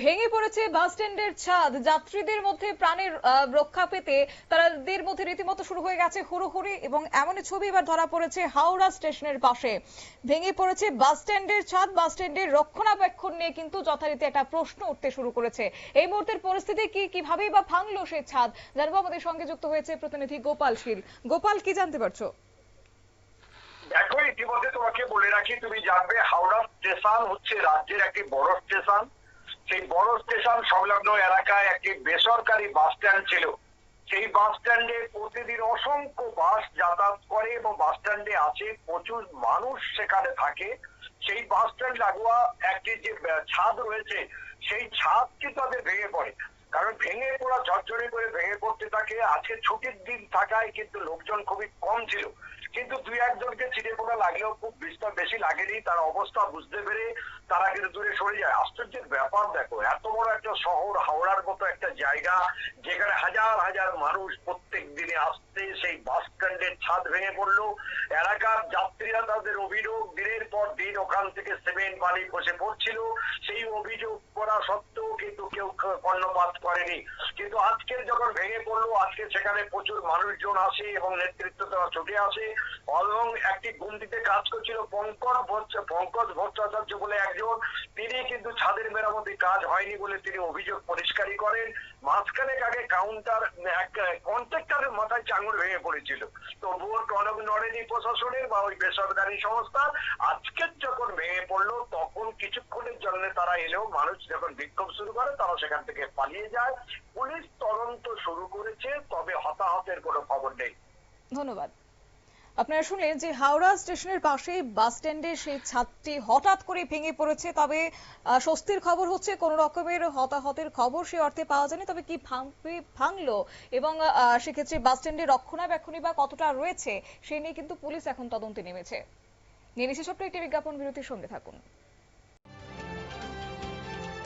ভেঙে পড়েছে বাস স্ট্যান্ডের ছাদ। যাত্রীদের মধ্যে প্রাণের রক্ষা পেতে তাদের মধ্যে রীতিমতো শুরু হয়ে গেছে হুড়োহুড়ি এবং এমনই ছবি এবার ধরা পড়েছে হাওড়া স্টেশনের পাশে। ভেঙে পড়েছে বাস স্ট্যান্ডের ছাদ। বাস স্ট্যান্ডের রক্ষণাবেক্ষণ নিয়ে কিন্তু যথারীতি একটা প্রশ্ন উঠতে শুরু করেছে। এই মুহূর্তের পরিস্থিতি কি কিভাবেই বা ভাঙলো সেই ছাদ? জানব আমাদের সঙ্গে যুক্ত হয়েছে প্রতিনিধি গোপাল শীল। গোপাল, কি জানতে পারছ? দেখো, ইতিমধ্যে তোমাকে বলে রাখি, তুমি জানবে হাওড়া স্টেশন হচ্ছে রাজ্যের একটি বড় স্টেশন। সেই বড় স্টেশন সংলগ্ন এলাকায় একটি বেসরকারি বাস স্ট্যান্ড ছিল। সেই বাস স্ট্যান্ডে প্রতিদিন অসংখ্য বাস যাতায়াত করে এবং বাস স্ট্যান্ডে আছে প্রচুর মানুষ সেখানে থাকে। সেই বাস স্ট্যান্ড লাগোয়া একটি যে ছাদ রয়েছে, সেই ছাদটি তাদের ভেঙে পড়ে। কারণ ভেঙে পড়া ঝরঝরে করে ভেঙে পড়তে থাকে। আজকে ছুটির দিন থাকায় কিন্তু লোকজন খুবই কম ছিল। কিন্তু দুই একজনকে ছিটে পোড়া লাগলেও খুব বিস্তর বেশি লাগেনি। তার অবস্থা বুঝতে পেরে তারা কিন্তু দূরে সরে যায়। আশ্চর্যের ব্যাপার দেখো, এত বড় একটা শহর, হাওড়ার মতো একটা জায়গা, যেখানে হাজার হাজার মানুষ প্রত্যেক দিনে আসতে সেই বাস স্ট্যান্ডের ছাদ ভেঙে পড়ল। এলাকার যাত্রীরা তাদের অভিযোগ, দিনের পর দিন ওখান থেকে সিমেন্ট বালি বসে পড়ছিল। সেই অভিযোগ করা সত্ত্বেও কিন্তু কেউ কর্ণপাত করেনি। কিন্তু আজকের যখন ভেঙে পড়ল, আজকে সেখানে প্রচুর মানুষজন আসে এবং নেতৃত্ব তারা ছুটে আসে। এবং একটি গুমটিতে কাজ করছিল পঙ্কজ পঙ্কজ ভট্টাচার্য বলে একজন। তিনি কিন্তু ছাদের মেরামতি কাজ হয়নি বলে তিনি অভিযোগ পরিষ্কারই করেন। মাঝখানে আগে কাউন্টার কন্ট্রাক্টরের মাথায় চাঙড় ভেঙে পড়েছিল। তবুও টনক নড়েনি প্রশাসনের বা ওই বেসরকারি সংস্থা। আজকের যখন ভেঙে পড়ল, তখন কিছুক্ষণের জন্য তারা এলেও মানুষ যখন বিক্ষোভ শুরু করে, তারা সেখান থেকে পালিয়ে যায়। পুলিশ তদন্ত শুরু করেছে, তবে হতাহতের কোনো খবর নেই। ধন্যবাদ। আপনারা শুনলেন যে হাওড়া স্টেশনের পাশে বাস স্ট্যান্ডের সেই ছাদটি হঠাৎ করে ভেঙে পড়েছে, তবে স্বস্তির খবর হচ্ছে কোন রকমের হতাহতের খবর সে অর্থে পাওয়া যায়নি, তবে কি ভাঙবে, ভাঙলো এবং সেক্ষেত্রে বাস স্ট্যান্ডের রক্ষণাবেক্ষণই বা কতটা রয়েছে, সে নিয়ে কিন্তু পুলিশ এখন তদন্তে নেমেছে। নিয়ে নিচ্ছে ছোট্ট একটি বিজ্ঞাপন বিরতির সঙ্গে থাকুন।